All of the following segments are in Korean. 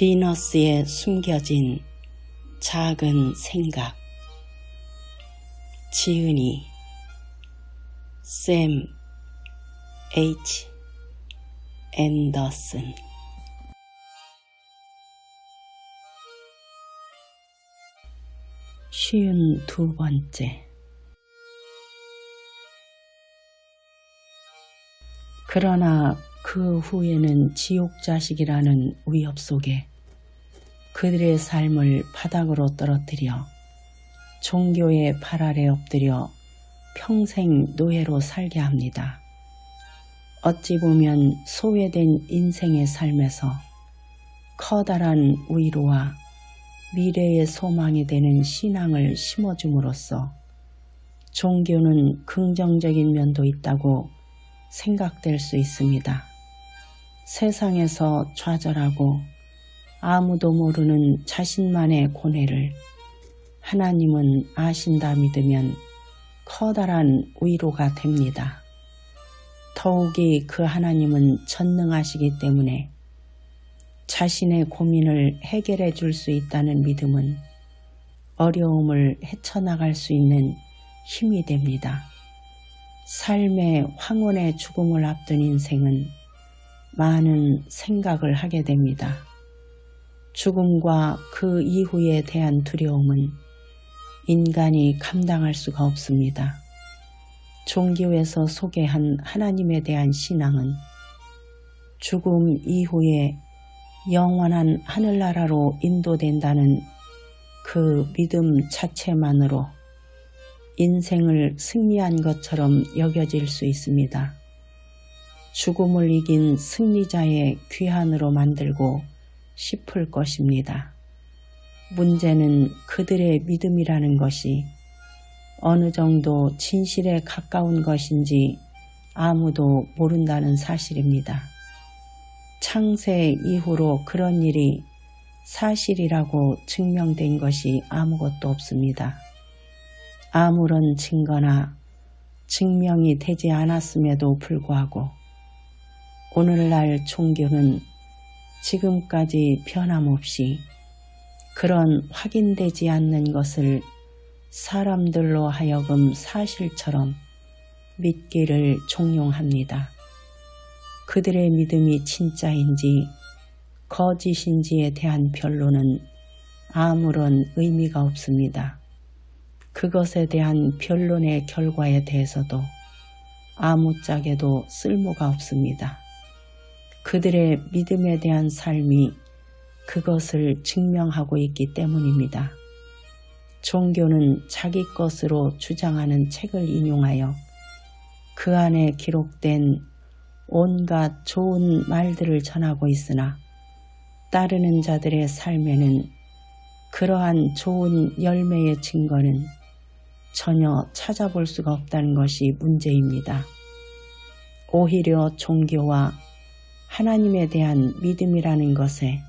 비너스에 숨겨진 작은 생각. 지은이 샘 H. 앤더슨. 쉬운 두 번째. 그러나 그 후에는 지옥 자식이라는 위협 속에 그들의 삶을 바닥으로 떨어뜨려 종교의 발 아래 엎드려 평생 노예로 살게 합니다. 어찌 보면 소외된 인생의 삶에서 커다란 위로와 미래의 소망이 되는 신앙을 심어줌으로써 종교는 긍정적인 면도 있다고 생각될 수 있습니다. 세상에서 좌절하고 아무도 모르는 자신만의 고뇌를 하나님은 아신다 믿으면 커다란 위로가 됩니다. 더욱이 그 하나님은 전능하시기 때문에 자신의 고민을 해결해 줄 수 있다는 믿음은 어려움을 헤쳐나갈 수 있는 힘이 됩니다. 삶의 황혼의 죽음을 앞둔 인생은 많은 생각을 하게 됩니다. 죽음과 그 이후에 대한 두려움은 인간이 감당할 수가 없습니다. 종교에서 소개한 하나님에 대한 신앙은 죽음 이후에 영원한 하늘나라로 인도된다는 그 믿음 자체만으로 인생을 승리한 것처럼 여겨질 수 있습니다. 죽음을 이긴 승리자의 귀한으로 만들고 싶을 것입니다. 문제는 그들의 믿음이라는 것이 어느 정도 진실에 가까운 것인지 아무도 모른다는 사실입니다. 창세 이후로 그런 일이 사실이라고 증명된 것이 아무것도 없습니다. 아무런 증거나 증명이 되지 않았음에도 불구하고 오늘날 종교는 지금까지 변함없이 그런 확인되지 않는 것을 사람들로 하여금 사실처럼 믿기를 종용합니다. 그들의 믿음이 진짜인지 거짓인지에 대한 변론은 아무런 의미가 없습니다. 그것에 대한 변론의 결과에 대해서도 아무짝에도 쓸모가 없습니다. 그들의 믿음에 대한 삶이 그것을 증명하고 있기 때문입니다. 종교는 자기 것으로 주장하는 책을 인용하여 그 안에 기록된 온갖 좋은 말들을 전하고 있으나 따르는 자들의 삶에는 그러한 좋은 열매의 증거는 전혀 찾아볼 수가 없다는 것이 문제입니다. 오히려 종교와 하나님에 대한 믿음이라는 것에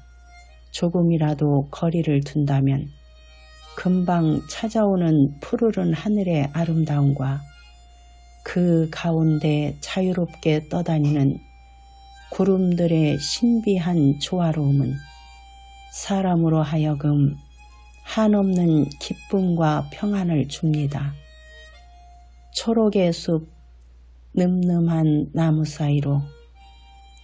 조금이라도 거리를 둔다면 금방 찾아오는 푸르른 하늘의 아름다움과 그 가운데 자유롭게 떠다니는 구름들의 신비한 조화로움은 사람으로 하여금 한없는 기쁨과 평안을 줍니다. 초록의 숲, 늠름한 나무 사이로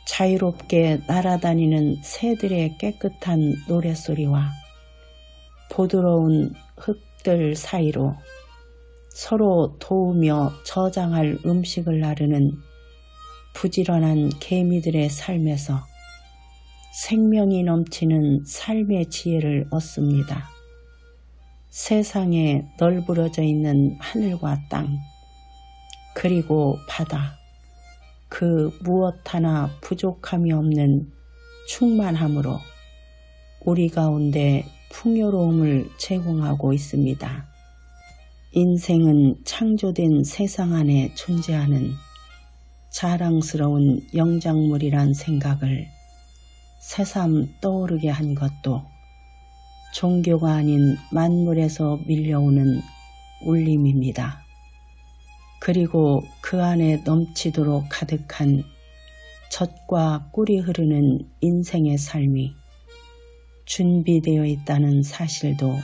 자유롭게 날아다니는 새들의 깨끗한 노랫소리와 부드러운 흙들 사이로 서로 도우며 저장할 음식을 나르는 부지런한 개미들의 삶에서 생명이 넘치는 삶의 지혜를 얻습니다. 세상에 널브러져 있는 하늘과 땅, 그리고 바다, 그 무엇 하나 부족함이 없는 충만함으로 우리 가운데 풍요로움을 제공하고 있습니다. 인생은 창조된 세상 안에 존재하는 자랑스러운 영장물이란 생각을 새삼 떠오르게 한 것도 종교가 아닌 만물에서 밀려오는 울림입니다. 그리고 그 안에 넘치도록 가득한 젖과 꿀이 흐르는 인생의 삶이 준비되어 있다는 사실도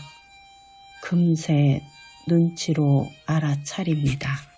금세 눈치로 알아차립니다.